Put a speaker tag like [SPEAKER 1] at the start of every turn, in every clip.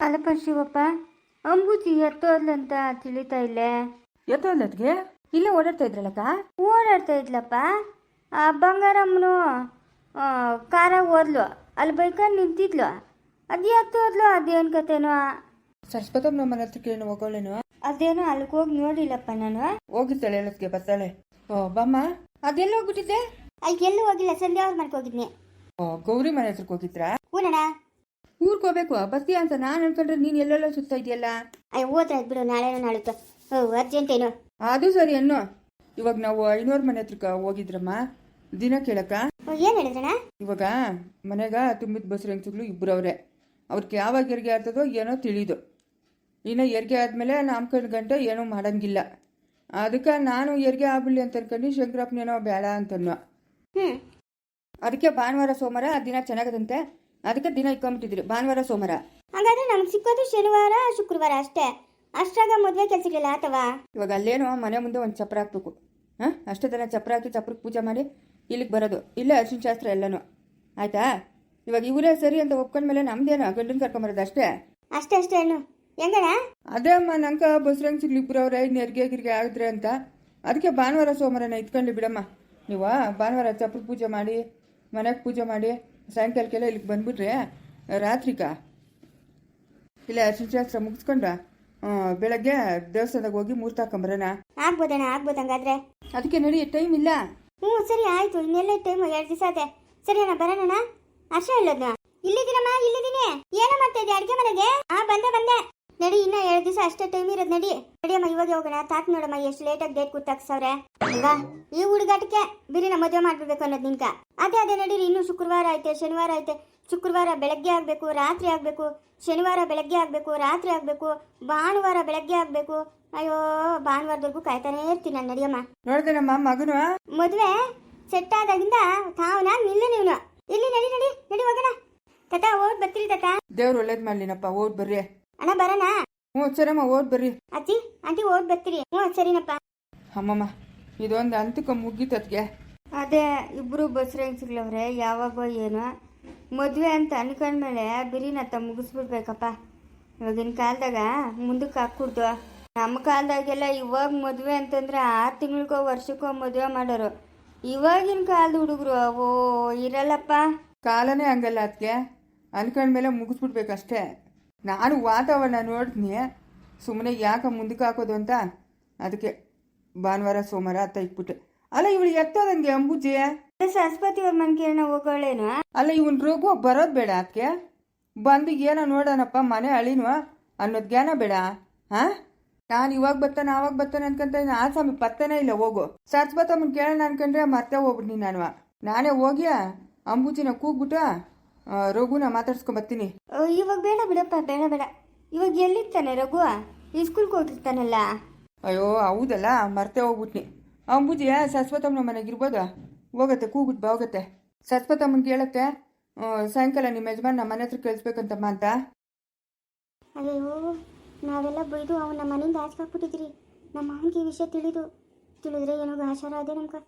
[SPEAKER 1] ಅಲ್ಲಪ್ಪ ಶಿವಪ್ಪ ಅಂಬೂಜಿ ಎತ್ತೋದ್ಲಂತ ತಿಳಿತಾ ಇಲ್ಲೇ.
[SPEAKER 2] ಎತ್ತೋಲ್ಲದ್ಗೆ ಇಲ್ಲೇ ಓಡಾಡ್ತಾ ಇದ್ರಲ್ಲಕ್ಕ?
[SPEAKER 1] ಓಡಾಡ್ತಾ ಇದ್ಲಪ್ಪ. ಆ ಬಂಗಾರಮ್ಮನು ಕಾರ ಓದ್ಲು. ಅಲ್ಲಿ ಬೈಕಲ್ಲಿ ನಿಂತಿದ್ಲು. ಅದು ಎತ್ತೋದ್ಲು ಅದೇನು ಕತೆನೋ?
[SPEAKER 2] ಸರಸ್ವತಮ್ಮನ ಮನೆ ಹತ್ರಕ್ಕೆ ಏನು ಹೋಗೋಳೇನು
[SPEAKER 1] ಅದೇನೋ ಅಲ್ಲಿಗೆ ಹೋಗಿ ನೋಡಿಲ್ಲಪ್ಪ ನಾನು.
[SPEAKER 2] ಹೋಗಿರ್ತಾಳೆ ಹೇಳೋದಕ್ಕೆ ಬರ್ತಾಳೆ. ಓ ಬಮ್ಮ ಅದೆಲ್ಲ ಹೋಗ್ಬಿಟ್ಟಿದ್ದೆ?
[SPEAKER 1] ಅಲ್ಲಿ ಎಲ್ಲೂ ಹೋಗಿಲ್ಲ. ಸಂಧ್ಯಾ ಅವ್ರ ಮನೆಗೆ ಹೋಗಿದ್ನಿ.
[SPEAKER 2] ಓ ಗೌರಿ ಮನೆ ಹತ್ರಕ್ಕೆ ಹೋಗಿದ್ರಾ?
[SPEAKER 1] ಹೂನಣ್ಣ.
[SPEAKER 2] ಊರ್ಗ್ ಹೋಗ್ಬೇಕು ಬರ್ತೀಯ ಅಂತ ನಾನು ಅನ್ಕೊಂಡ್ರೆ ನೀನು ಎಲ್ಲೆಲ್ಲೋ ಸುತ್ತಾ ಇದೆಯಲ್ಲ
[SPEAKER 1] ಅಯ್ಯೋ ಹೋದ್ರೆ ಬಿಡು ನಾಳೆನೋ ನಾಳುತ್ತೋ ಓ ಅರ್ಜೆಂಟ್ ಏನು.
[SPEAKER 2] ಅದು ಸರಿ ಅನ್ನೋ. ಇವಾಗ ನಾವು ಐನೂರು ಮನೆ ಹತ್ರಕ್ಕೆ ಹೋಗಿದ್ರಮ್ಮ. ದಿನ ಕೇಳಕ್ಕ?
[SPEAKER 1] ಏನು ಹೇಳಿದ್ರಣ
[SPEAKER 2] ಇವಾಗ ಮನೆಗ ತುಂಬಿದ ಬಸ್ ಹೆಂಗ್ಸುಗಳು ಇಬ್ಬರು ಅವ್ರೆ. ಅವ್ರಿಗೆ ಯಾವಾಗ ಹೆರಿಗೆ ಆಗ್ತದೋ ಏನೋ ತಿಳಿದು. ಇನ್ನು ಹೆರಿಗೆ ಆದಮೇಲೆ ನಾಮಕರಣ ಗಂಟೆ ಏನೂ ಮಾಡಂಗಿಲ್ಲ. ಅದಕ್ಕೆ ನಾನು ಹೆರಿಗೆ ಆಗ್ಬಿಡ್ಲಿ ಅಂತ ಅನ್ಕೊಂಡು ಶಂಕರಪ್ಪನೇನೋ ಬೇಡ ಅಂತನ್ವ.
[SPEAKER 1] ಹ್ಞೂ
[SPEAKER 2] ಅದಕ್ಕೆ ಭಾನುವಾರ ಸೋಮವಾರ ಆ ದಿನ ಚೆನ್ನಾಗದಂತೆ. ಅದಕ್ಕೆ ದಿನ ಇಟ್ಕೊಂಬಿಟ್ಟಿದ್ರಿ ಭಾನುವಾರ ಸೋಮವಾರ.
[SPEAKER 1] ಹಾಗಾದ್ರೆ ನಮ್ಗೆ ಸಿಕ್ಕೋದು ಶನಿವಾರ ಶುಕ್ರವಾರ ಅಷ್ಟೇ. ಅಷ್ಟಾಗ ಮದುವೆ ಕೆಲಸಗಳಿಲ್ಲ ಅಥವಾ?
[SPEAKER 2] ಇವಾಗ ಅಲ್ಲೇನೋ ಮನೆ ಮುಂದೆ ಒಂದು ಚಪ್ರ ಹಾಕ್ಬೇಕು. ಹಾಂ? ಅಷ್ಟೇ ದಿನ ಚಪ್ರ ಹಾಕಿ ಚಪ್ರಕ್ಕೆ ಪೂಜೆ ಮಾಡಿ ಇಲ್ಲಿಗೆ ಬರೋದು. ಇಲ್ಲೇ ಅರ್ಶಿನ ಶಾಸ್ತ್ರ ಎಲ್ಲನೂ. ಆಯ್ತಾ? ಇವಾಗ ಇವರೇ ಸರಿ ಅಂತ ಒಪ್ಕೊಂಡ್ಮೇಲೆ ನಮ್ದೇನೋ ಗಂಡನ ಕರ್ಕೊಂಬರೋದು ಅಷ್ಟೇ?
[SPEAKER 1] ಅಷ್ಟೇ ಅಷ್ಟೇ ಏನು ಹೆಂಗಣ್ಣ?
[SPEAKER 2] ಅದೇ ಅಮ್ಮ ನಂಕ ಬಸ್ರಂಗ್ ಸಿಗ್ಲಿ ಇಬ್ಬರು ಇನ್ನು ಹೆರಿಗೆ ಗಿರಿಗೆ ಆಗಿದ್ರೆ ಅಂತ. ಅದಕ್ಕೆ ಭಾನುವಾರ ಸೋಮವಾರನ ಇಟ್ಕೊಂಡು ಬಿಡಮ್ಮ. ನೀವು ಭಾನುವಾರ ಚಪ್ರ ಪೂಜೆ ಮಾಡಿ ಮನೆಗೆ ಪೂಜೆ ಮಾಡಿ ಸಾಯಂಕಾಲಕ್ಕೆಲ್ಲ ಇಲ್ಲಿಗೆ ಬಂದ್ಬಿಟ್ರೆ ರಾತ್ರಿಕ ಇಲ್ಲ ಅರ್ಶಿನ ಶಾಸ್ತ್ರ ಮುಗಿಸ್ಕೊಂಡು ಬೆಳಗ್ಗೆ ದೇವಸ್ಥಾನದಾಗ ಹೋಗಿ ಮೂರ್ತ ಹಾಕೊಂಬರೋಣ.
[SPEAKER 1] ಆಗ್ಬೋದಣ್ಣ ಆಗ್ಬೋದು ಹಂಗಾದ್ರೆ.
[SPEAKER 2] ಅದಕ್ಕೆ ನಡಿ ಟೈಮ್ ಇಲ್ಲ.
[SPEAKER 1] ಹ್ಞೂ ಸರಿ ಆಯ್ತು ಇನ್ನೆಲ್ಲ ಟೈಮ್ ಎರಡು ದಿವಸ ಆದೆ ಸರಿ ಅಣ್ಣ ಬರೋಣ ಅರ್ಶ ಹೇಳೋದ್ನ? ಇಲ್ಲಿದ್ದೀನಮ್ಮ ಇಲ್ಲಿದ್ದೀನಿ. ಏನೋ ಮಾಡ್ತಾ ಅಡುಗೆ ಮನೆಗೆ? ಆ ಬಂದೆ ಬಂದೆ. ನಡಿ ಇನ್ನ ಎರಡು ದಿವಸ ಅಷ್ಟೇ ಟೈಮ್ ಇರೋದು ನಡಿ. ನಡಿಯಮ್ಮ ಇವಾಗ ಹೋಗೋಣ. ತಾತ್ ನೋಡಮ್ಮ ಎಷ್ಟು ಲೇಟಾಗಿ ಡೇಟ್ ಕೂತಾಕ್ಸವ್ರೆ. ಅಲ್ವಾ ಈ ಹುಡುಗಾಟಕ್ಕೆ ಬಿರಿನ ಮದುವೆ ಮಾಡ್ಬಿಡ್ಬೇಕು ಅನ್ನೋದು ನಿನ್ಕ ಅದೇ ಅದೇ ನಡೀರಿ ಇನ್ನು ಶುಕ್ರವಾರ ಐತೆ ಶನಿವಾರ ಐತೆ. ಶುಕ್ರವಾರ ಬೆಳಗ್ಗೆ ಆಗ್ಬೇಕು ರಾತ್ರಿ ಆಗ್ಬೇಕು. ಶನಿವಾರ ಬೆಳಗ್ಗೆ ಆಗ್ಬೇಕು ರಾತ್ರಿ ಆಗ್ಬೇಕು. ಭಾನುವಾರ ಬೆಳಗ್ಗೆ ಆಗ್ಬೇಕು. ಅಯ್ಯೋ ಭಾನುವಾರದವರೆಗೂ ಕಾಯ್ತಾನೆ ಇರ್ತೀನಿ ನಾನು ನಡಿಯಮ್ಮ
[SPEAKER 2] ನೋಡಿದೆ ನಮ್ಮ ಮಗನು?
[SPEAKER 1] ಮದುವೆ ಸೆಟ್ ಆದಾಗಿಂದ ತಾವನ ನಿಲ್ಲು ನೀವು ಇಲ್ಲಿ ನಡಿ ನಡಿ ನಡಿ ಹೋಗೋಣ. ತಟ ಓಡ್ ಬರ್ತೀರಿ ತಟ
[SPEAKER 2] ದೇವ್ರು ಒಳ್ಳೇದ್ ಮಾಡ್ಲಿನಪ್ಪ ಹೋಗ್ ಬರ್ರಿ.
[SPEAKER 1] ಅಣ್ಣ ಬರೋಣ?
[SPEAKER 2] ಹ್ಞೂ ಸರಮ್ಮ ಓದ್ ಬರ್ರಿ.
[SPEAKER 1] ಅಜ್ಜಿ ಆಂಟಿ ಓಡ್ ಬರ್ತೀರಿ. ಹ್ಞೂ ಸರಿನಪ್ಪ.
[SPEAKER 2] ಅಮ್ಮಮ್ಮ ಇದೊಂದು ಅಂತಕ್ಕೆ ಮುಗೀತತ್ಗೆ
[SPEAKER 1] ಅದೇ ಇಬ್ರು ಬಸ್ರಂಗ್ಸ್ಗಳವ್ರೆ ಯಾವಾಗೋ ಏನೋ. ಮದುವೆ ಅಂತ ಅನ್ಕೊಂಡ್ಮೇಲೆ ಬಿರಿನತ್ತ ಮುಗಿಸ್ಬಿಡ್ಬೇಕಪ್ಪ. ಇವಾಗಿನ ಕಾಲದಾಗ ಮುಂದಕ್ಕೆ ಹಾಕ್ಕೊಡ್ದು. ನಮ್ಮ ಕಾಲದಾಗೆಲ್ಲ ಇವಾಗ ಮದುವೆ ಅಂತಂದ್ರೆ ಆರು ತಿಂಗಳಿಗೋ ವರ್ಷಕ್ಕೋ ಮದುವೆ ಮಾಡೋರು. ಇವಾಗಿನ ಕಾಲದ ಹುಡುಗರು ಓ ಇರಲ್ಲಪ್ಪ.
[SPEAKER 2] ಕಾಲನೇ ಹಂಗಲ್ಲ ಅದಕ್ಕೆ ಅನ್ಕೊಂಡ್ಮೇಲೆ ಮುಗಿಸ್ಬಿಡ್ಬೇಕಷ್ಟೇ. ನಾನು ವಾತಾವರಣ ನೋಡ್ತೀನಿ. ಸುಮ್ಮನೆ ಯಾಕೆ ಮುಂದಕ್ಕೆ ಹಾಕೋದು ಅಂತ ಅದಕ್ಕೆ ಭಾನುವಾರ ಸೋಮವಾರ ಅತ್ತ ಇಟ್ಬಿಟ್ಟೆ. ಅಲ್ಲ ಇವಳು ಎತ್ತೋದಂಗೆ ಅಂಬುಜೆ?
[SPEAKER 1] ಸರಸ್ವತಿ ಅವ್ರ ಮನ್ಕೇನ ಹೋಗೋಳೇನು?
[SPEAKER 2] ಅಲ್ಲ ಇವನ್ ರೋಗ ಬರೋದು ಬೇಡ ಅದಕ್ಕೆ. ಬಂದು ಏನೋ ನೋಡೋಣಪ್ಪ ಮನೆ ಅಳಿನು ಅನ್ನೋದು ಜ್ಞಾನ ಬೇಡ ಹಾ? ನಾನು ಇವಾಗ ಬರ್ತಾನೆ ಆವಾಗ ಬರ್ತಾನೆ ಅನ್ಕಂತ ಆ ಸ್ವಾಮಿ ಪತ್ತನೇ ಇಲ್ಲ ಹೋಗು. ಸರಸ್ವತಮ್ಮನ್ ಕೇಳೋಣ ಅನ್ಕೊಂಡ್ರೆ ಮತ್ತೆ ಹೋಗ್ಬಿಡ್ನಿ ನಾನು. ನಾನೇ ಹೋಗ್ಯಾ? ಅಂಬುಜಿನ ಕೂಗ್ಬಿಟ್ಟು ರಘುನ ಮಾತಾಡ್ಸ್ಕೊಂಡ್ ಬರ್ತೀನಿ.
[SPEAKER 1] ಓ, ಇವಾಗ ಬೇಡ ಬಿಡಪ್ಪ ಬೇಡ ಬೇಡ. ಇವಾಗ ಎಲ್ಲಿರ್ತಾನೆ ರಘು? ಈ ಸ್ಕೂಲ್ಗೆ ಹೋಗಿರ್ತಾನಲ್ಲ
[SPEAKER 2] ಅಯ್ಯೋ ಹೌದಲ್ಲ ಮರ್ತೆ ಹೋಗ್ಬಿಟ್ನಿ. ಅಂಬುಜಿಯ ಸರಸ್ವತಮ್ಮನ ಮನೆಗೆ ಇರ್ಬೋದಾ? ಹೋಗತ್ತೆ ಕೂಗ್ಬಿಟ್ಟು ಹೋಗತ್ತೆ. ಸರಸ್ವತಮ್ಮನ್ ಕೇಳಕ್ಕೆ ಆ, ಸಾಯಂಕಾಲ ನಿಮ್ಮ ಯಜಮಾನ್ ನಮ್ಮ ಮನೆ ಹತ್ರ ಕೇಳಿಸ್ಬೇಕಂತಮ್ಮ ಅಂತ.
[SPEAKER 1] ಅಯ್ಯೋ ನಾವೆಲ್ಲ ಬೈದು ಅವನ ಮನೆಯಿಂದ ಆಚೆ ಹಾಕ್ಬಿಟ್ಟಿದ್ರಿ ನಮ್ಮ ಅವನಿಗೆ ಈ ವಿಷಯ ತಿಳಿದು ತಿಳಿದ್ರೆ ಏನೋ ಆಚಾರ ಅದೇ ನಮ್ಗೆ.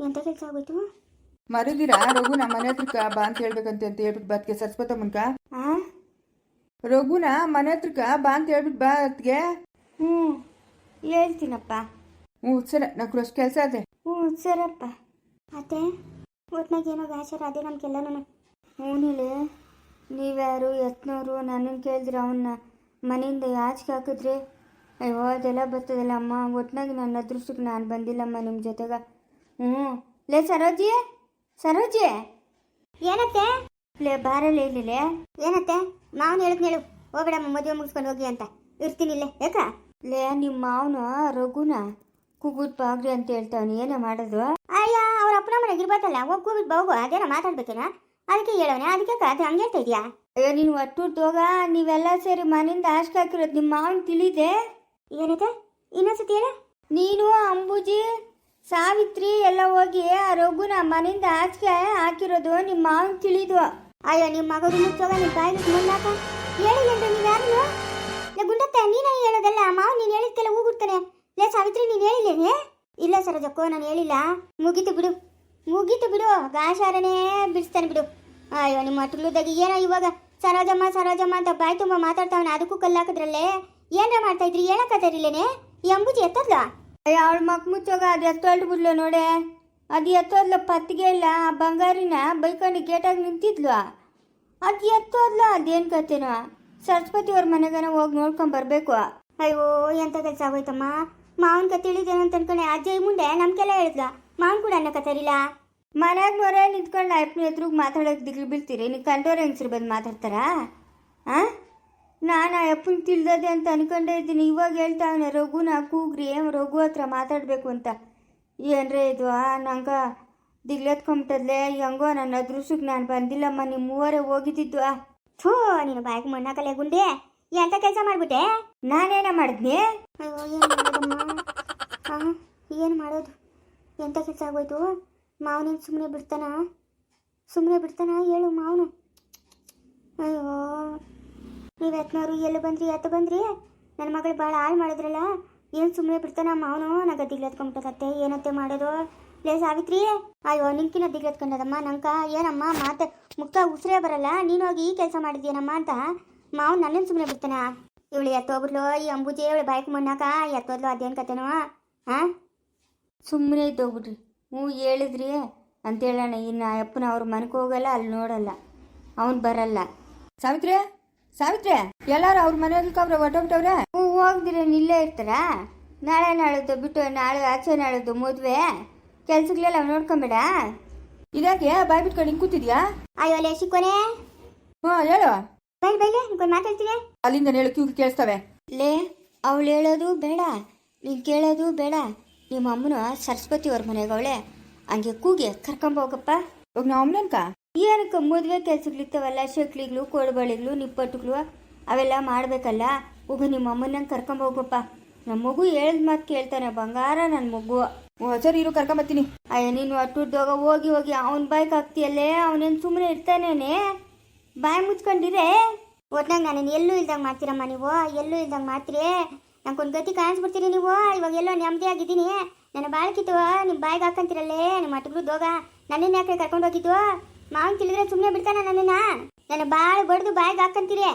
[SPEAKER 1] ಎಂಥ ಕೆಲಸ ಆಗೋಯ್ತು?
[SPEAKER 2] ಮರಿದಿರಾ? ರಘು ನಮ್ಮ ಮನೆ ಹತ್ರಕ್ಕ ಬಾ ಅಂತ ಹೇಳ್ಬೇಕಂತ ಅಂತ ಹೇಳ್ಬಿಟ್ಟು ಬಾತ್ಗೆ ಮುನ್ಕ.
[SPEAKER 1] ಆ?
[SPEAKER 2] ರಘುನ ಮನೆ ಹತ್ರಕ್ಕ ಬಾ ಅಂತ ಹೇಳ್ಬಿಟ್ಟು ಬಾ ಅತ್ಗೆ.
[SPEAKER 1] ಹ್ಞೂ ಹೇಳ್ತೀನಪ್ಪ.
[SPEAKER 2] ಹ್ಞೂ ಸರಿ ನಂಗೆ ಅಷ್ಟು ಕೆಲಸ ಅದೇ
[SPEAKER 1] ಹ್ಞೂ ಸರಪ್ಪ ಅತ್ತೆ ಒಟ್ನಾಗ ಏನೋ ಆಚಾರ ಅದೇ ನಮ್ಗೆಲ್ಲ ಹ್ಞೂ ನೀಲೆ ನೀವ್ಯಾರು ಎತ್ನೋರು ನನ್ನನ್ನು ಕೇಳಿದ್ರೆ ಅವನ್ನ ಮನೆಯಿಂದ ಆಚೆಗೆ ಹಾಕಿದ್ರೆ? ಅಯ್ಯೋ ಅದೆಲ್ಲ ಬರ್ತದಲ್ಲ ಅಮ್ಮ. ಒಟ್ನಾಗಿ ನನ್ನ ಅದೃಷ್ಟಕ್ಕೆ ನಾನು ಬಂದಿಲ್ಲಮ್ಮ ನಿಮ್ಮ ಜೊತೆಗೆ. ಹ್ಞೂ. ಲೇ ಸರೋಜಿ! ಸರೋಜಿ? ಏನತ್ತೆ? ಲೇ ಬಾರಲ್ಲ ಏನತ್ತೆ? ಮಾವನ ಹೇಳಕ್ ಹೇಳು. ಹೋಗಡ ಮದುವೆ ಮುಗಿಸ್ಕೊಂಡು ಹೋಗಿ ಅಂತ. ಇರ್ತೀನಿ ಇಲ್ಲೇ ಯಾಕ? ಲೇ ನಿಮ್ಮ ಮಾವನ ರಘುನ ಕೂಗುಟ್ ಬಾಗ್ರಿ ಅಂತ ಹೇಳ್ತಾವನು ಏನೇ ಮಾಡೋದು? ಅಯ್ಯ ಅವ್ರ ಅಪ್ಪನ ಮನೆಗೆ ಇರ್ಬೇಕಲ್ಲ ಹೋಗ್ ಕೂಗುಟ್ ಬಾಗು ಅದೇನೋ ಮಾತಾಡ್ಬೇಕೇನ? ಅದಕ್ಕೆ ಹೇಳೋನೆ ಅದಕ್ಕೆ ಅದು ಹಂಗೆ ಹೇಳ್ತಾ ಇದೆಯಾ? ಅಯ್ಯೋ ನೀನು ಒಟ್ಟು ಹೋಗ ನೀವೆಲ್ಲ ಸೇರಿ ಮನೆಯಿಂದ ಆಶ್ಕೆ ಹಾಕಿರೋದು ನಿಮ್ಮ ಮಾವನ್ ತಿಳಿದೆ? ಏನತ್ತೆ? ಇನ್ನೊಂದ್ಸತಿ ಹೇಳ. ನೀನು ಅಂಬುಜಿ ಸಾವಿತ್ರಿ ಎಲ್ಲ ಹೋಗಿ ಆ ರಘುನ ಮನೆಯಿಂದ ಆಚೆಗೆ ಹಾಕಿರೋದು ನಿಮ್ಮ ಮಾವನ್ ತಿಳಿದು. ಅಯ್ಯೋ ನಿಮ್ಮ ಮಗದು ಮುಚ್ಚೋಗ ನಿಮ್ಮ ತಾಯಿ ಮುಂದಾಕ ಹೇಳಿದ್ರೆ ನೀವು ಯಾರು ಲೇ ಗುಂಡತ್ತೆ, ನೀನೇ ಹೇಳೋದಲ್ಲ ಮಾವ ನೀನು ಹೇಳಿದ್ಕೆಲ್ಲ ಹೋಗ್ಬಿಡ್ತಾನೆ ಲೇ ಸಾವಿತ್ರಿ, ನೀನು ಹೇಳಿಲ್ಲೇನೆ ಇಲ್ಲ ಸರೋಜಕ್ಕೋ, ನಾನು ಹೇಳಿಲ್ಲ. ಮುಗೀತು ಬಿಡು. ಮುಗೀತು ಬಿಡು, ಗಾಶಾರನೇ ಬಿಡಿಸ್ತಾನೆ ಬಿಡು. ಅಯ್ಯೋ, ನಿಮ್ಮ ಟುಲ್ಲುದಾಗಿ ಏನೋ ಇವಾಗ ಸರೋಜಮ್ಮ ಸರೋಜಮ್ಮ ಅಂತ ಬಾಯಿ ತುಂಬ ಮಾತಾಡ್ತಾವನ, ಅದಕ್ಕೂ ಕಲ್ಲಾಕದ್ರಲ್ಲೇ ಏನಾರ ಮಾಡ್ತಾ ಇದ್ರಿ ಹೇಳಕತ್ತಾರಿಲ್ಲೇನೆ ಈ ಎತ್ತದ್ಲಾ ಎತ್ತದ್ಲ? ಅವಳ ಮಕ್ ಮುಚ್ಚೋಗ ಅದು ಎತ್ತೊಳ್ದು ಬಿಡ್ಲು ನೋಡೆ? ಅದು ಎತ್ತೋದ್ಲು ಪತ್ತಿಗೆ ಇಲ್ಲ, ಆ ಬಂಗಾರಿನ ಬೈಕೊಂಡು ಗೇಟಾಗಿ ನಿಂತಿದ್ಲು. ಅದು ಎತ್ತೋದ್ಲ, ಅದೇನು ಕತೆನೋ? ಸರಸ್ವತಿ ಅವ್ರ ಮನೆಗನ ಹೋಗಿ ನೋಡ್ಕೊಂಡ್ ಬರ್ಬೇಕು. ಅಯ್ಯೋ, ಎಂತ ಕೆಲಸ ಆಗೋಯ್ತಮ್ಮ? ಮಾವನ ಕತೆ ತಿಳಿದೇನೋ ಅಂತ ಅನ್ಕೊಂಡೆ. ಅಜ್ಜಯ್ ಮುಂದೆ ನಮ್ಗೆಲ್ಲ ಹೇಳಿದ್ಲ. ಮಾವನ್ ಕೂಡ ಅನ್ನ ಕತಾರಿಲ್ಲ ಮನೆಯಾಗ ಮೊರೆ ನಿಂತ್ಕೊಂಡು ಅಪ್ಪನ ಎದುರುಗ್ ಮಾತಾಡೋಕೆ ದಿಗ್ಲು ಬೀಳ್ತೀರಿ. ನೀವು ಕಂಡೋರ್ ಹೆಂಗಸ್ರು ಬಂದು ಮಾತಾಡ್ತಾರಾ? ಆ? ನಾನು ಆ ಅಪ್ಪನ ತಿಳಿದದೆ ಅಂತ ಅನ್ಕೊಂಡೇ ಇದ್ದೀನಿ. ಇವಾಗ ಹೇಳ್ತಾವನೆ ರಘುನ ಕೂಗ್ರಿ ರಘು ಹತ್ರ ಮಾತಾಡಬೇಕು ಅಂತ. ಏನ್ರೇ ಇದು ನಂಗೆ ದಿಗ್ಲೆತ್ಕೊಂಬಿಟ್ಟದ್ಲೆ ಹೆಂಗೋ ನನ್ನ ಅದೃಷ್ಟಕ್ಕೆ ನಾನು ಬಂದಿಲ್ಲಮ್ಮ ನಿಮ್ಮ ಮೂವರೇ ಹೋಗಿದ್ದಿದ್ದು ಥೂ ನೀನು ಬಾಯಿಗೆ ಮಣ್ಣಾಕಲೆ ಗುಂಡೆ. ಎಂತ ಕೆಲಸ ಮಾಡ್ಬಿಟ್ಟೆ? ನಾನೇನ ಮಾಡಿದ್ನಿ? ಏನು ಮಾಡೋದು? ಎಂತ ಕೆಲಸ ಆಗೋಯ್ತು? ಮಾವನೇನು ಸುಮ್ಮನೆ ಬಿಡ್ತಾನ? ಸುಮ್ಮನೆ ಬಿಡ್ತಾನ? ಹೇಳು ಮಾವನು. ಅಯ್ಯೋ. ನೀವು ಯತ್ನವರು ಎಲ್ಲಿ ಬಂದ್ರಿ ಎತ್ತ ಬಂದ್ರಿ? ನನ್ನ ಮಗಳು ಭಾಳ ಹಾಳು ಮಾಡಿದ್ರಲ್ಲ, ಏನು ಸುಮ್ಮನೆ ಬಿಡ್ತಾನ ಮಾವನು ನಾ ಗದ್ದಿಗೆ ಎತ್ಕೊಂಬಿಟ್ಟದತ್ತೆ ಏನತ್ತೆ ಮಾಡೋದು? ಲೇ ಸಾವಿತ್ರಿ, ಅಯ್ಯೋ ನಿನ್ಕಿನ ದಿಗ್ಲತ್ಕೊಂಡದಮ್ಮ ನಂಕ, ಏನಮ್ಮ, ಮಾತ ಮುಖ ಉಸಿರೇ ಬರಲ್ಲ, ನೀನು ಹೋಗಿ ಈ ಕೆಲಸ ಮಾಡಿದ್ಯೇನಮ್ಮ ಅಂತ? ಮಾವನ್ ನನ್ನನ್ನು ಸುಮ್ಮನೆ ಬಿಡ್ತಾನ? ಇವಳು ಎತ್ತೋಗ್ಬಿಡ್ಲು ಈ ಅಂಬುಜಿ, ಇವಳು ಬಾಯ್ಕ್ ಮಣ್ಣಾಕ ಎತ್ತೋದ್ಲು, ಅದೇನು ಕತೆನೋ? ಹಾ? ಸುಮ್ಮನೆ ಇದ್ದೋಗ್ಬಿಟ್ರಿ ಹ್ಞೂ, ಹೇಳಿದ್ರಿ. ಅಂತ ಹೇಳೋಣ ಇನ್ನು ಅಪ್ಪನ ಅವ್ರ ಮನಕ್ಕೆ ಹೋಗಲ್ಲ, ಅಲ್ಲಿ ನೋಡಲ್ಲ. ಅವನು ಬರಲ್ಲ.
[SPEAKER 2] ಸಾವಿತ್ರಿ? ಸಾವಿತ್ರಿ ಎಲ್ಲಾರು ಅವ್ರ ಮನೆಯಲ್ಲಿ ಅವ್ರ ಹೊಟ್ಟೋಗ್ಬಿಟ್ಟವ್ರೆ
[SPEAKER 1] ಹ್ಞೂ ಹೋಗ್ದಿರ ನಿಲ್ಲೇ ಇರ್ತಾರ? ನಾಳೆ ನಾಳದ್ದು ಬಿಟ್ಟು ನಾಳೆ ಆಚೆ ನಾಳದ್ದು ಮದುವೆ. ಕೆಲ್ಸಗಳೆಲ್ಲ ನೋಡ್ಕೊಂಬೇಡ?
[SPEAKER 2] ಇದಾಕೆ ಬಾಯ್ ಬಿಟ್ಕೊಂಡು ಹಿಂಗೆ ಕೂತಿದ್ಯಾ?
[SPEAKER 1] ಅಯ್ಯೋ ಲೇ ಶಿಕ್ಕೋನೆ
[SPEAKER 2] ಹ್ಞೂ ಹೇಳು.
[SPEAKER 1] ಬೈ ಬೈಲೆ ನಿಂಗೊಂದು ಮಾತಾಡ್ತೀನಿ
[SPEAKER 2] ಅಲ್ಲಿಂದ ಹೇಳು ಕ್ಯೂ ಕೇಳಿಸ್ತವೆ.
[SPEAKER 1] ಲೇ ಅವಳು ಹೇಳೋದು ಬೇಡ. ನೀನು ಕೇಳೋದು ಬೇಡ. ನಿಮ್ಮ ಅಮ್ಮನ ಸರಸ್ವತಿ ಅವ್ರ ಮನೆಗೆ ಅವಳೆ. ಹಂಗೆ ಕೂಗಿ ಕರ್ಕೊಂಬೋಗಪ್ಪ
[SPEAKER 2] ಇವಾಗ ನಾವು ಅಮ್ಮನಕ
[SPEAKER 1] ಏನಕ್ಕೆ ಮದುವೆ ಕೆಲಸಗಳಿರ್ತಾವಲ್ಲ ಶಕ್ಲಿಗಳು ಕೋಡ್ಬಳಿಗಳು ನಿಪ್ಪಟ್ಟುಗಳು ಅವೆಲ್ಲ ಮಾಡಬೇಕಲ್ಲ? ಹೋಗ ನಿಮ್ಮ ಅಮ್ಮನ ಕರ್ಕೊಂಬೋಗಪ್ಪ ನಮ್ಮ ಮಗು ಹೇಳ್ದ ಮಾತು ಕೇಳ್ತಾನೆ ಬಂಗಾರ ನನ್ನ ಮಗು.
[SPEAKER 2] ಓ ಸರಿ ಇರು ಕರ್ಕೊಂಬರ್ತೀನಿ
[SPEAKER 1] ಅಯ್ಯ ನೀನು ಅಟ್ಟುದ್ದೋಗ ಹೋಗಿ ಹೋಗಿ ಅವನ ಬಾಯ್ಕ್ ಹಾಕ್ತಿಯಲ್ಲೇ ಅವನೇನು ಸುಮ್ಮನೆ ಇರ್ತಾನೇನೆ? ಬಾಯಿ ಮುಚ್ಕೊಂಡಿರೇ? ಒಟ್ನಾಗ ನಾನು ಎಲ್ಲೂ ಇಲ್ದಂಗೆ ಮಾಡ್ತೀರಮ್ಮ ನೀವು? ಎಲ್ಲೂ ಇಲ್ದಂಗೆ ಮಾಡ್ತೀರಿ? ಒಂದು ಗತಿ ಕಾಣಿಸ್ಬಿಡ್ತೀರಿ ನೀವು? ಇವಾಗ ಎಲ್ಲೋ ನೆಮ್ಮದಿ ಆಗಿದ್ದೀನಿ. ನನ್ನ ಬಾಳ್ಕಿತ್ತು ನಿಮ್ಮ ಬಾಯಿಗೆ ಹಾಕಂತೀರಲ್ಲೇ ನಿಮ್ಮ ಮಟ್ಟಗಳು ದೋಗ ನನ್ನನ್ನು ಯಾಕೆ ಕರ್ಕೊಂಡು ಹೋಗಿದ್ದು? ಮಾವನ್ ತಿಳಿದ್ರೆ ಸುಮ್ಮನೆ ಬಿಡ್ತಾನ ನನ್ನನ್ನ. ನನ್ನ ಬಾಳ ಬಡ್ದು ಬಾಯಿಗೆ ಹಾಕಂತೀರಿ.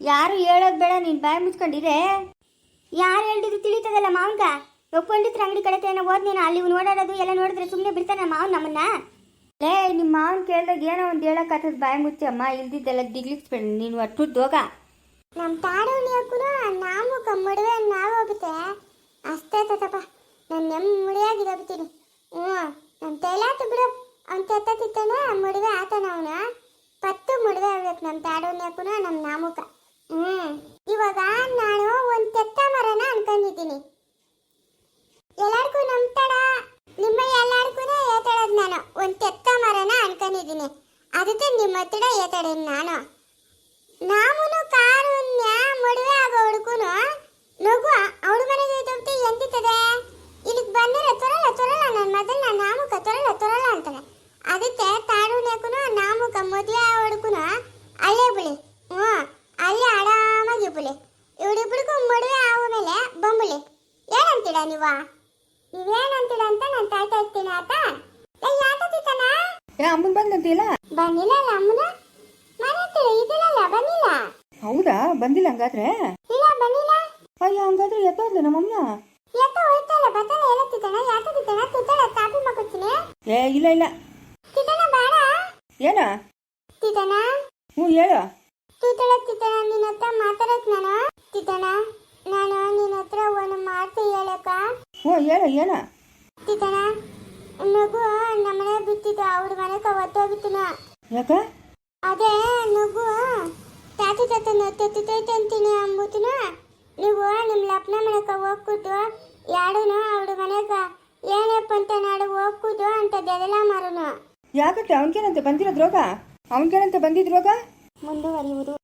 [SPEAKER 1] ಯಾರು ಹೇಳೋದು ಬೇಡ ನೀನು ಬಾಯಿ ಮುಚ್ಕೊಂಡಿರೇ. ಯಾರು ಹೇಳಿದ್ರು ತಿಳಿತದಲ್ಲ ಮಾವನ್ಗ? ಒಪ್ಪಂಡಿತ್ರ ಅಂಗಡಿ ಕಡೆ ಏನೋ ಹೋದ್ ನೀನು ಅಲ್ಲಿ ನೋಡೋದು ಓಡಾಡೋದು ಎಲ್ಲ ನೋಡಿದ್ರೆ ಸುಮ್ಮನೆ ಬಿಡ್ತಾನೆ ಮಾವನ್ ನಮ್ಮನ್ನ. ಲೇ ನಿಮ್ಮ ಮಾವನ್ ಕೇಳಿದಾಗ ಏನೋ ಒಂದು ಹೇಳಕ್ಕಾಗ್ತದ ಬಾಯಿ ಮುಚ್ಚಿ ಅಮ್ಮ ಇಲ್ದಿದ್ದೆಲ್ಲ ದಿಗ್ಲಿಸ್ಬೇಡ ನೀನು ಒಟ್ಟು ದೋಗ
[SPEAKER 3] ನಮ್ಮ ತಾಡವನಿ ಹಾಕುನು ನಾವು ಕಮ್ಮಡುವೆ ನಾವು ಹೋಗುತ್ತೆ. ಅಷ್ಟೇ ತತಪ್ಪ ನಾನು ನೆಮ್ಮದಿಯಾಗಿರೋಗ್ತೀನಿ ಹ್ಞೂ ನಮ್ಮ ತೈಲಾತು ಬಿಡು. ಅವ್ನು ತೆತ್ತತಿತ್ತಾನೆ ಮಡುವೆ ಆತನ ಅವನ. ಪತ್ತು ಮಡುವೆ ಆಗ್ಬೇಕು ನಮ್ಮ ಹಾಕುನು ನಮ್ಮ ನಾಮುಕ. ಹ್ಞೂ ಇವಾಗ ನಾನು ಒಂದು ತೆತ್ತ ಮರನ ಅನ್ಕೊಂಡಿದ್ದೀನಿ ಎಲ್ಲರಿಗೂ ನಮ್ಮ ತಡ ನಿಮ್ಮ ಎಲ್ಲರಿಗೂ ಏತಾಡೋದು ನಾನು ಒಂದು ತೆತ್ತ ಮರನ ಅನ್ಕೊಂಡಿದ್ದೀನಿ ಅದಕ್ಕೆ ನಿಮ್ಮ ಹತ್ರ ಏತಾಡೋದು ನಾನು ನಾಮುನು ಕಾರುಣ್ಯ ಮದುವೆ ಆಗೋ ಹುಡುಗನು ನಗು ಅವಳ ಮನೆಗೆ ಹೋಗ್ತಿ ಎಂದಿತ್ತದೆ ಇಲ್ಲಿಗೆ ಬಂದರೆ ತೊರಲ್ಲ ತೊರಲ್ಲ ನನ್ನ ಮೊದಲು ನಾಮುಕ ತೊರಲ್ಲ ತೊರಲ್ಲ ಅಂತಾನೆ ಅದಕ್ಕೆ ತಾರುಣ್ಯಕ್ಕೂ ನಾಮುಕ ಮದುವೆ ಆಗೋ ಹುಡುಗನು ಅಲ್ಲೇ ಬಿಳಿ ಹ್ಞೂ ಅಲ್ಲೇ ಆರಾಮಾಗಿ ಬಿಳಿ ಇವಳಿಬ್ರಿಗೂ ಮದುವೆ ಆಗೋ ಮೇಲೆ ಬಂಬುಳಿ ಏನಂತೀರ ನೀವು ನೀವೇನಂತೀರ ಅಂತ ನಾನು ಕಾಯ್ತಾ ಇರ್ತೀನಿ ಆತ ಏ ಯಾತತಿತ್ತನ
[SPEAKER 2] ಏ ಅಮ್ಮನ್ ಬಂದಂತಿಲ್ಲ
[SPEAKER 3] ಬಂದಿಲ್ಲ ಅಲ್ಲ ಅಮ್ಮನ? ಮನೆ ಹತ್ರ ಇದಿಲ್ಲಲ್ಲ ಬಂದಿಲ್ಲ.
[SPEAKER 2] ಹೌದಾ? ಬಂದಿಲ್ಲ ಹಂಗಾದ್ರೆ?
[SPEAKER 3] ಇಲ್ಲ ಬಂದಿಲ್ಲ.
[SPEAKER 2] ಅಯ್ಯ ಹಂಗಾದ್ರೆ ಎತ್ತೋದ್ಲು ನಮ್ಮಮ್ಮ
[SPEAKER 3] ಎತ್ತ ಹೋಯ್ತಲ್ಲ ಬತ್ತಲ ಎಲ್ಲ ತಿತ್ತಣ ಯಾತ ತಿತ್ತಣ ತುತ್ತಳ ಕಾಪಿ ಮಾಡ್ಕೊತೀನಿ
[SPEAKER 2] ಏ ಇಲ್ಲ ಇಲ್ಲ.
[SPEAKER 3] ತಿತ್ತಣ ಬಾಡ.
[SPEAKER 2] ಏನ?
[SPEAKER 3] ತಿತ್ತಣ
[SPEAKER 2] ಹ್ಞೂ ಹೇಳು.
[SPEAKER 3] ತುತ್ತಳ ತಿತ್ತಣ ನಿನ್ನ ಹತ್ರ ಮಾತಾಡಕ್ ನಾನು? ತಿತ್ತಣ ನಾನು ನಿನ್ನ ಹತ್ರ ಒಂದು ಮಾತು ಹೇಳಕ್ಕ
[SPEAKER 2] ಹ್ಞೂ ಹೇಳು ಏನ
[SPEAKER 3] ತಿತ್ತಣ ನಗು ನಮ್ಮನೆ ಬಿತ್ತಿದ್ದು ಅವ್ರ ಮನೆಗೆ ಒತ್ತೋಗಿತ್ತಿನ
[SPEAKER 2] ಯಾಕ?
[SPEAKER 3] ಅದೇ ನಗು ತಾತಿ ತಾತನ ತೆತ್ತೈತೆ ಅಂತೀನಿ ಅಂಬುತ್ತಿನ ನೀವು ನಿಮ್ಮ ಲಪ್ನ ಮನೆ ಹೋಗ್ಬಿಟ್ಟು ಯಾಡುನು ಅವ್ರ ಮನೆಗ ಏನಪ್ಪ ಅಂತ ನಾಡು ಹೋಗ್ಬಿಟ್ಟು ಅಂತ ದೆದಲ ಮಾರುನು.
[SPEAKER 2] ಯಾಕತ್ತೆ ಅವನ್ಗೇನಂತೆ ಬಂದಿರೋದ್ ರೋಗ ಅವನ್ಗೇನಂತೆ ಬಂದಿದ್ ರೋಗ
[SPEAKER 1] ಮುಂದುವರಿಯುವುದು.